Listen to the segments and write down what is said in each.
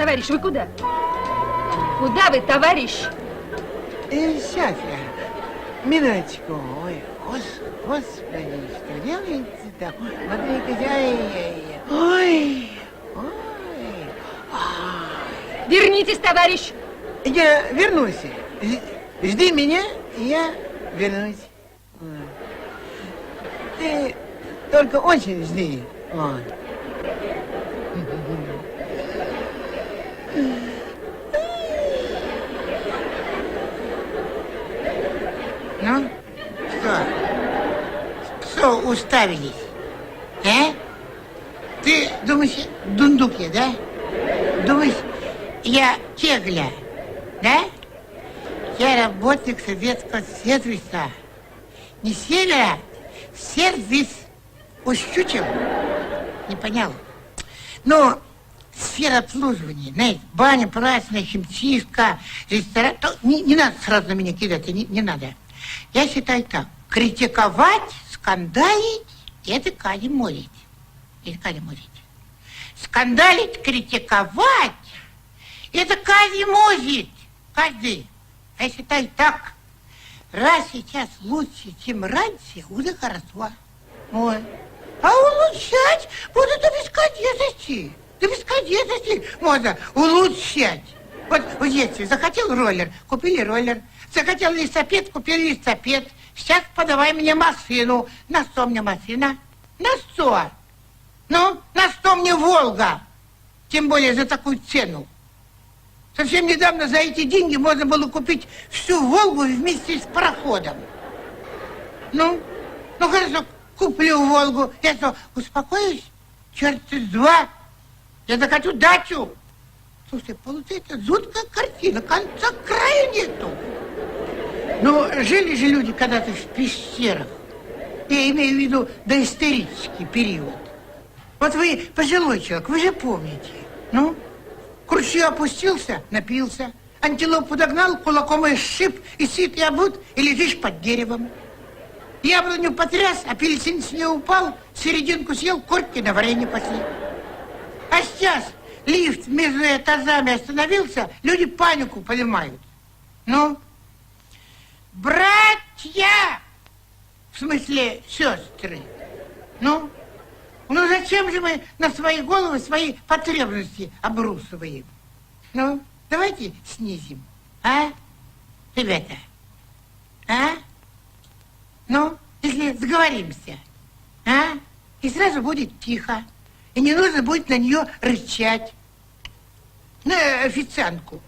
Товарищ, вы куда? Куда вы, товарищ? Сейчас я. Минуточку. Ой, гос, господи, что делается-то? Смотри-ка, ай-яй-яй. Ой, ой. Вернитесь, товарищ! Я вернусь. Жди меня, я вернусь. Ой. Ты только очень жди. Ой. Уставились? А? Ты думаешь, дундук я, да? Думаешь, я кегля, да? Я работник Советского сервиса. Не севера, сервис. Ущучил? Не понял. Ну, сфера обслуживания, знаете, баня, прачечная, химчистка, ресторан. То Не, не надо сразу на меня кидаться, не, не надо. Я считаю так. Критиковать, скандалить – это Кали морить. Это Кали морить. Скандалить, критиковать – это Кали мозит. Каждый. Я считаю так. Раз сейчас лучше, чем раньше, уже хорошо. Ой. А улучшать будут до бесконечности. До бесконечности можно улучшать. Вот в детстве захотел роллер, купили роллер. Захотел листопед, купили листопед. Сейчас подавай мне машину. На что мне машина? На что? Ну, на что мне Волга? Тем более за такую цену. Совсем недавно за эти деньги можно было купить всю Волгу вместе с пароходом. Ну, ну хорошо, куплю Волгу. Я что, успокоюсь? Черт с два. Я захочу дачу. Слушай, получается жуткая картина, конца края нету. Ну, жили же люди когда-то в пещерах. Я имею в виду доисторический период. Вот вы пожилой человек, вы же помните. Ну, к ручью опустился, напился. Антилопу догнал, кулаком и сшиб, и сит и обут, и лежишь под деревом. Яблоню потряс, апельсин с нее упал, серединку съел, корки на варенье пошли. А сейчас лифт между этажами остановился, люди панику понимают. Ну, братья, в смысле сестры, ну, ну зачем же мы на свои головы свои потребности обрусываем? Ну, давайте снизим, а, ребята, а? Ну, если сговоримся, а? И сразу будет тихо. И не нужно будет на нее рычать. На официантку.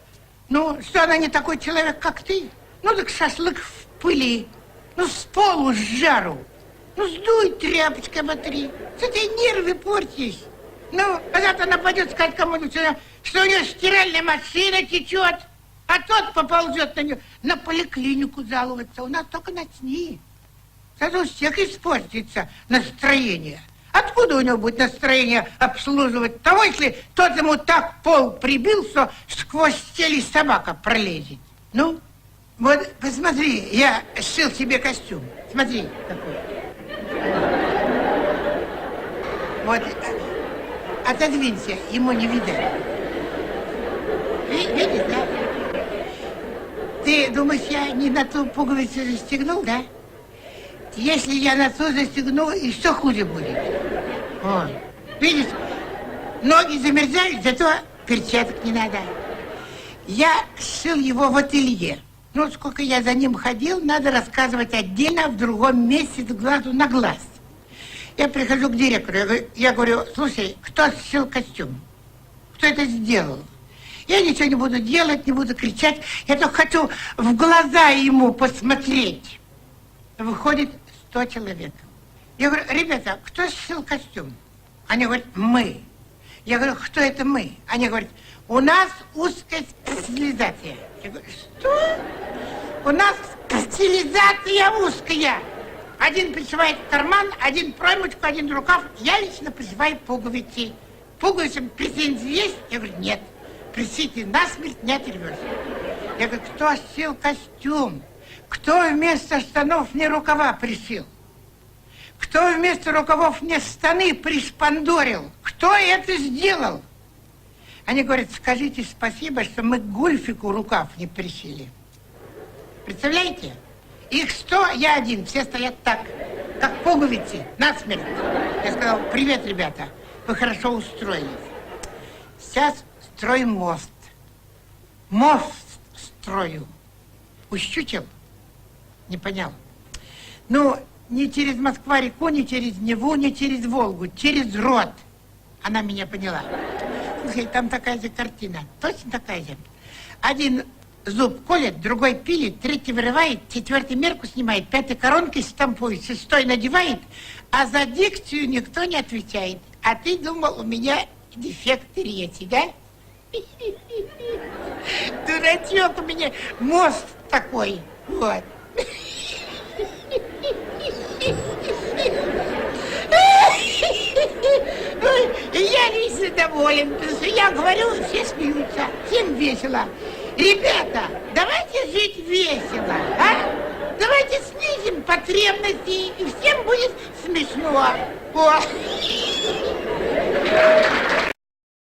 Ну, что она не такой человек, как ты? Ну, так шашлык в пыли. Ну, с полу с жару. Ну, сдуй тряпочкой оботри. Что ты нервы портишь? Ну, завтра она пойдет сказать кому-нибудь, что, у нее стиральная машина течет, а тот поползет на нее на поликлинику жаловаться. У нас только начни. Сразу у всех испортится настроение. Откуда у него будет настроение обслуживать того, если тот ему так пол прибил, что сквозь стели собака пролезет? Ну, вот посмотри, я сшил себе костюм. Смотри, какой. Вот, э, отодвинься, ему не видать. Ви- Видишь, да? Ты думаешь, я не на ту пуговицу застегнул, да? Если я на ту застегну, и что хуже будет? О, видишь, ноги замерзают, зато перчаток не надо. Я сшил его в ателье. Ну, сколько я за ним ходил, надо рассказывать отдельно, в другом месте, с глазу на глаз. Я прихожу к директору, я говорю, я говорю, слушай, кто сшил костюм? Кто это сделал? Я ничего не буду делать, не буду кричать, я только хочу в глаза ему посмотреть. Выходит 100 человек. Я говорю, ребята, кто сшил костюм? Они говорят, мы. Я говорю, кто это мы? Они говорят, у нас узкая специализация. Я говорю, что? У нас специализация узкая. Один пришивает карман, один проймочку, один рукав. Я лично пришиваю пуговицы. Пуговицам претензии есть? Я говорю, нет. Присите насмерть, не оторвешься. Я говорю, кто сшил костюм? Кто вместо штанов мне рукава пришил? Кто вместо рукавов мне штаны пришпандорил? Кто это сделал? Они говорят, скажите спасибо, что мы Гульфику рукав не пришили. Представляете? Их сто, я один, все стоят так, как пуговицы, насмерть. Я сказал, привет, ребята, вы хорошо устроились. Сейчас строим мост. Мост строю. Ущучил? Не понял. Ну, не через Москва-реку, не через Неву, не через Волгу, через рот. Она меня поняла. Слушай, там такая же картина, точно такая же. Один зуб колет, другой пилит, третий вырывает, четвертый мерку снимает, пятый коронкой штампует, шестой надевает, а за дикцию никто не отвечает. А ты думал, у меня дефект речи, да? Дурачок у меня мост такой. Вот. Я доволен, потому что я говорю, все смеются, всем весело. Ребята, давайте жить весело, а? Давайте снизим потребности, и всем будет смешно. О.